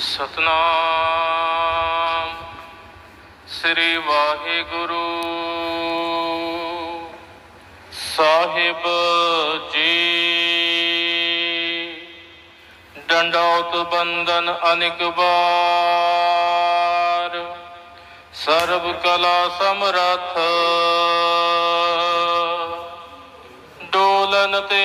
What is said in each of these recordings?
ਸਤਨਾਮ ਸ੍ਰੀ ਵਾਹਿਗੁਰੂ। ਸਾਹਿਬ ਜੀ ਡੰਡੌਤ ਬੰਦਨ ਅਨਿਕ ਬਾਰ ਸਰਬ ਕਲਾ ਸਮਰਥ ਡੋਲਨ ਤੇ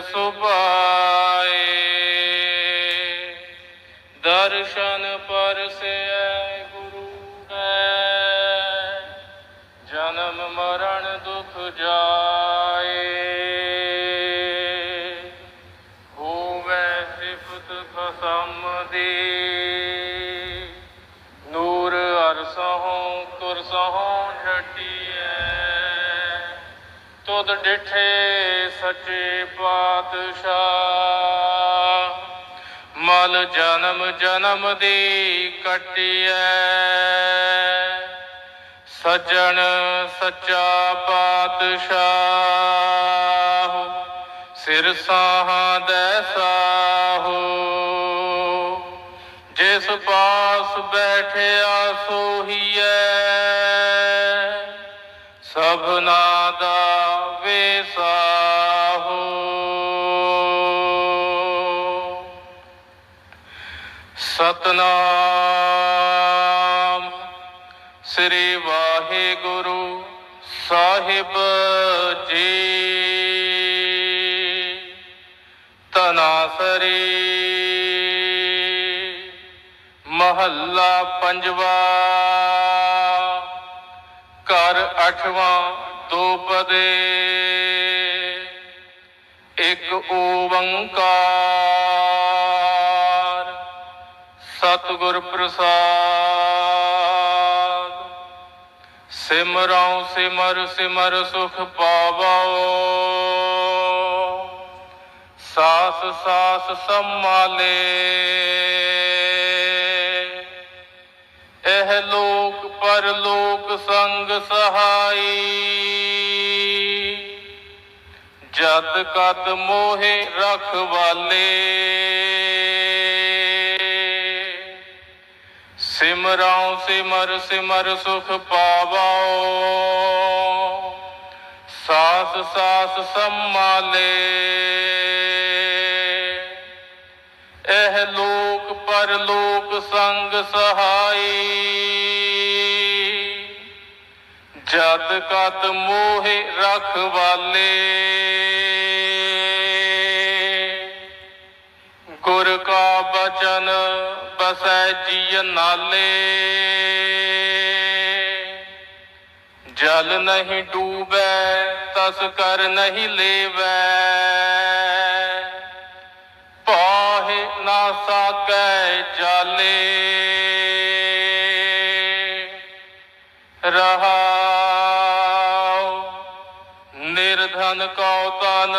ਸੁਭਾਏ। ਦਰਸ਼ਨ ਪਰਸੈ ਗੁਰੂ ਹੈ ਜਨਮ ਮਰਨ ਦੁਖ ਜਾਏ। ਹੋਵੇ ਸਿਫਤ ਖਸਮ ਦੀ। ਤੁਧ ਡਿਠੇ ਸੱਚੇ ਪਾਤਸ਼ਾਹ। ਮਲ ਜਨਮ ਜਨਮ ਦੀ ਕਟਿਐ। ਸੱਜਣ ਸੱਚਾ ਪਾਤਸ਼ਾਹ, ਸਿਰ ਸਾਹਾਂ ਦੇ ਸਾਹੋ। ਜਿਸ ਪਾਸ ਬੈਠਿਆ ਸੋਹੀਐ, ਸਭਨਾ ਦਾ ਵੇਸਾਹੋ ਸਤਨਾਮ ਸ੍ਰੀ ਵਾਹਿਗੁਰੂ ਸਾਹਿਬ ਜੀ। ਤਨਾਸਰੀ ਮਹੱਲਾ ਪੰਜਵਾ। ਘਰ ਅਠਵਾਂ ਦੋ ਪਦੇ। ਇੱਕ ਓੰਕਾਰ। ਸਤਿਗੁਰ ਪ੍ਰਸਾਦ। ਸਿਮਰਉ ਸਿਮਰ ਸਿਮਰ ਸੁਖ ਪਾਵੋ। ਸਾਸ ਸਾਸ ਸੰਮਾਲੇ ਇਹ ਲੋਕ, ਪਰਲੋਕ ਸੰਗ ਸਹਾਈ। ਜਤ ਕਤ ਮੋਹਿ ਰਖਵਾਲੇ ਸਿਮਰਉ ਸਿਮਰ ਸਿਮਰ ਸੁਖ ਪਾਵੋ ਸਾਸ ਸਾਸ ਸੰਮਾਲੇ ਇਹ ਲੋਕ ਪਰਲੋਕ ਸੰਗ ਸਹਾਈ। ਜਦ ਕਤ ਮੋਹਿ ਰਖਵਾਲੇ ਗੁਰ ਕਾ ਬਚਨ ਬਸੈ ਜੀਅ ਨਾਲੇ। ਜਲ ਨਹੀਂ ਡੂਬੈ, ਤਸ ਕਰ ਨਹੀਂ ਲੇਵੈ। ਪਾਹੇ ਨਾ ਸਾਕੈ ਜਾਲੇ। ਰਹਾਉ ਨਿਰਧਨ ਕਉ ਤਨ,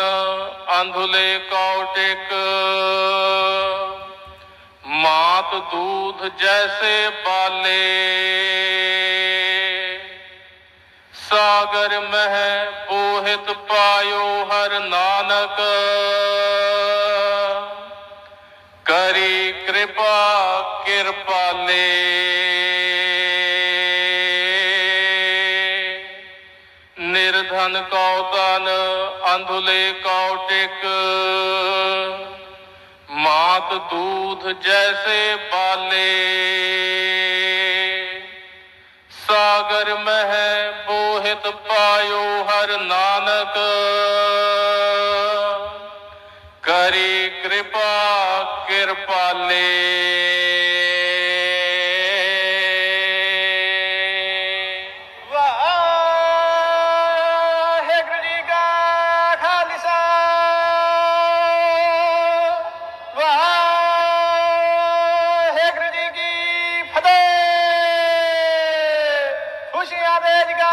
ਅੰਧੁਲੇ ਕਉ ਟਿਕ। ਮਾਤ ਦੂਧ ਜੈਸੇ ਪਾਲੇ ਸਾਗਰ ਮਹਿ ਪੋਹਿਤ ਪਾਇਓ ਹਰ ਨਾਨਕ। ਕਰੀ ਕਿਰਪਾ ਕਿਰਪਾਲੇ। ਨਿਰਧਨ ਕਉ ਤਨ, ਅੰਧੁਲੇ ਕਉ ਟਿਕ। ਮਾਤ ਦੂਧ ਜੈਸੇ ਬਾਲੇ। ਸਾਗਰ ਮਹਿ ਬੋਹਿਤ ਪਾਇਓ ਹਰ ਨਾਨਕ। ਕਰੀ ਕਿਰਪਾ ਕਿਰਪਾਲੇ।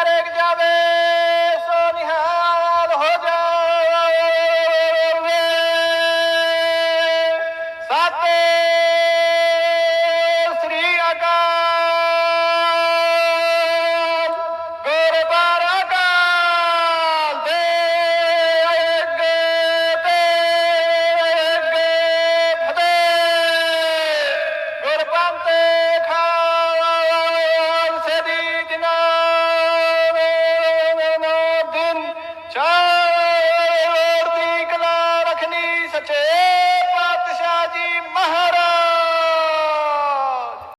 তারেক যাবে সনিহাল হোজা সাথে